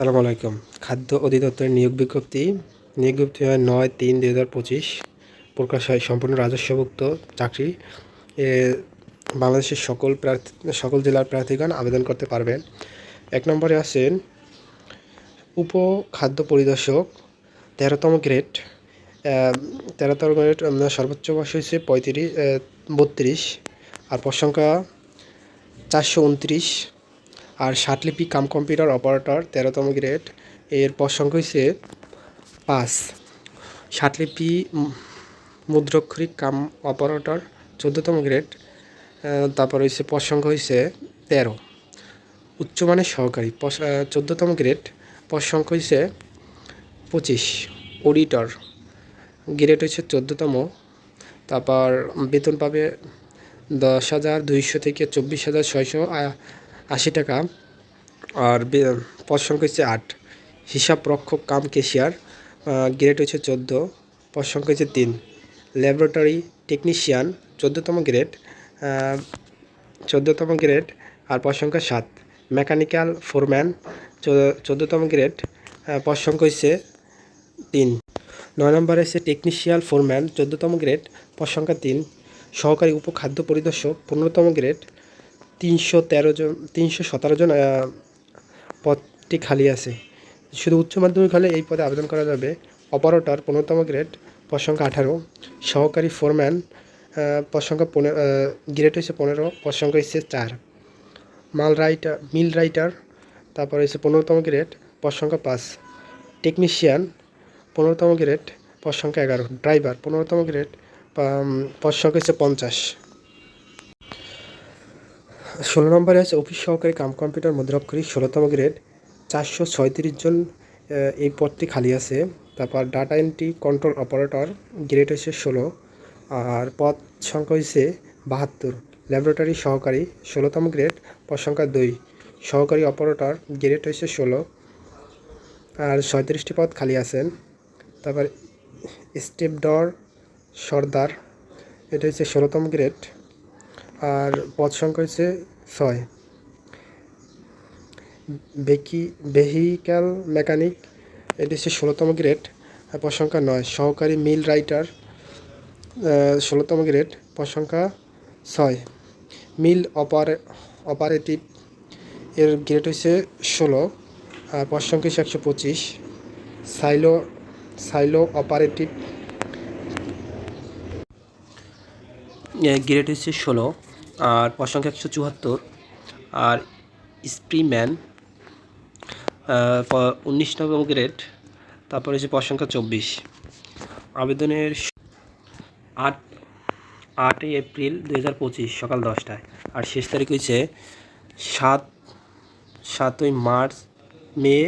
আসসালামু আলাইকুম। খাদ্য অধিদপ্তরের নিয়োগ বিজ্ঞপ্তি। নিয়োগ বিজ্ঞপ্তি হয় নয় তিন দুই হাজার পঁচিশ। প্রকাশ হয় সম্পূর্ণ রাজস্বভুক্ত চাকরি। বাংলাদেশের সকল প্রার্থী, সকল জেলার প্রার্থীগণ আবেদন করতে পারবেন। এক নম্বরে আছেন উপ খাদ্য পরিদর্শক, তেরোতম গ্রেড। তেরোতম গ্রেড সর্বোচ্চ বয়স হয়েছে পঁয়ত্রিশ বত্রিশ। আর পদ সংখ্যা চারশো উনত্রিশ। আর ষাটলিপি কাম কম্পিউটার অপারেটর তেরোতম গ্রেড। এর পদ সংখ্যা হয়েছে পাঁচ। ষাটলিপি মুদ্রাক্ষরিক কাম অপারেটর চোদ্দোতম গ্রেড তারপর হয়েছে পদ সংখ্যা তেরো। উচ্চমানের সহকারী চোদ্দোতম গ্রেড পদ সংখ্যা পঁচিশ। অডিটর, গ্রেড হচ্ছে চোদ্দোতম। তারপর বেতন পাবে দশ হাজার দুইশো থেকে চব্বিশ হাজার ছয়শো আশি টাকা। আর পদ সংখ্যা হচ্ছে আট। হিসাব রক্ষক কাম কেশিয়ার গ্রেড হচ্ছে চোদ্দ। পদ সংখ্যা হচ্ছে তিন। ল্যাবরেটরি টেকনিশিয়ান চোদ্দোতম গ্রেড চোদ্দোতম গ্রেড আর পদ সংখ্যা সাত। মেকানিক্যাল ফোরম্যান চোদ্দোতম গ্রেড পদ সংখ্যা হচ্ছে তিন। নয় নম্বরে আছে টেকনিশিয়াল ফোরম্যান চোদ্দোতম গ্রেড পদ সংখ্যা তিন। সহকারী উপখাদ্য পরিদর্শক, পনেরোতম গ্রেড তিনশো তেরো জন তিনশো সতেরো জন পদটি খালি আছে। শুধু উচ্চ মাধ্যমিক হলে এই পদে আবেদন করা যাবে। অপারেটর পনেরোতম গ্রেড পদ সংখ্যা আঠারো। সহকারী ফোরম্যান আহ, পদ সংখ্যা পনেরো গ্রেড হয়েছে পনেরো পদ হচ্ছে চার। মাল রাইটার মিল রাইটার তারপর হচ্ছে পনেরোতম গ্রেড পদ সংখ্যা পাঁচ। টেকনিশিয়ান পনেরোতম গ্রেড পদ সংখ্যা এগারো। ড্রাইভার পনেরোতম গ্রেড পদ হচ্ছে পঞ্চাশ। ষোলো নম্বরে আছে অফিস সহকারী কাম কম্পিউটার মুদ্রাক্ষরিক ষোলোতম গ্রেড চারশো ছয়ত্রিশ জন এই পদটি খালি আছে। তারপর data entry control operator grade হয়েছে ষোলো, আর পদ সংখ্যা হয়েছে বাহাত্তর। ল্যাবরেটরি সহকারী, ষোলোতম গ্রেড পদ সংখ্যা দুই। সহকারী অপারেটর গ্রেড হয়েছে ষোলো, আর ছয়ত্রিশটি পদ খালি আছেন তারপর স্টেপ ডর সর্দার, এটা হচ্ছে ষোলোতম গ্রেড আর পদ সংখ্যা হচ্ছে ছয়। বেকি ভেহিক্যাল মেকানিক এটি হচ্ছে ষোলোতম গ্রেড আর পদ সংখ্যা নয়। সহকারী মিল রাইটার ষোলোতম গ্রেড পদ সংখ্যা ছয়। মিল অপারে অপারেটিভ এর গ্রেড হচ্ছে ষোলো, আর পদ সংখ্যা হচ্ছে একশো পঁচিশ। সাইলো সাইলো অপারেটিভ গ্রেড হচ্ছে ষোলো। আর পদ একশো চুয়াত্তর। আর স্প্রিম্যান উনিশ নবম গ্রেড, তারপর হচ্ছে পদ চব্বিশ। আবেদনের আট, আটই এপ্রিল দু হাজার পঁচিশ, সকাল দশটায়। আর শেষ তারিখ হচ্ছে সাত, সাতই মার্চ, মে,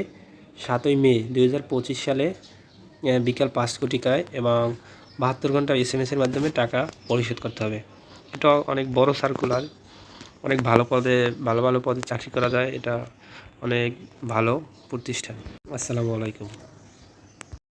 সাতই মে দু হাজার পঁচিশ সালে বিকাল পাঁচ কোটিকায় এবং বাহাত্তর ঘণ্টা এস এসের মাধ্যমে টাকা পরিশোধ করতে হবে। এটা অনেক বড় সার্কুলার অনেক ভালো পদে, ভালো ভালো পদে চাকরি করা যায়, এটা অনেক ভালো প্রতিষ্ঠান। আসসালামু আলাইকুম।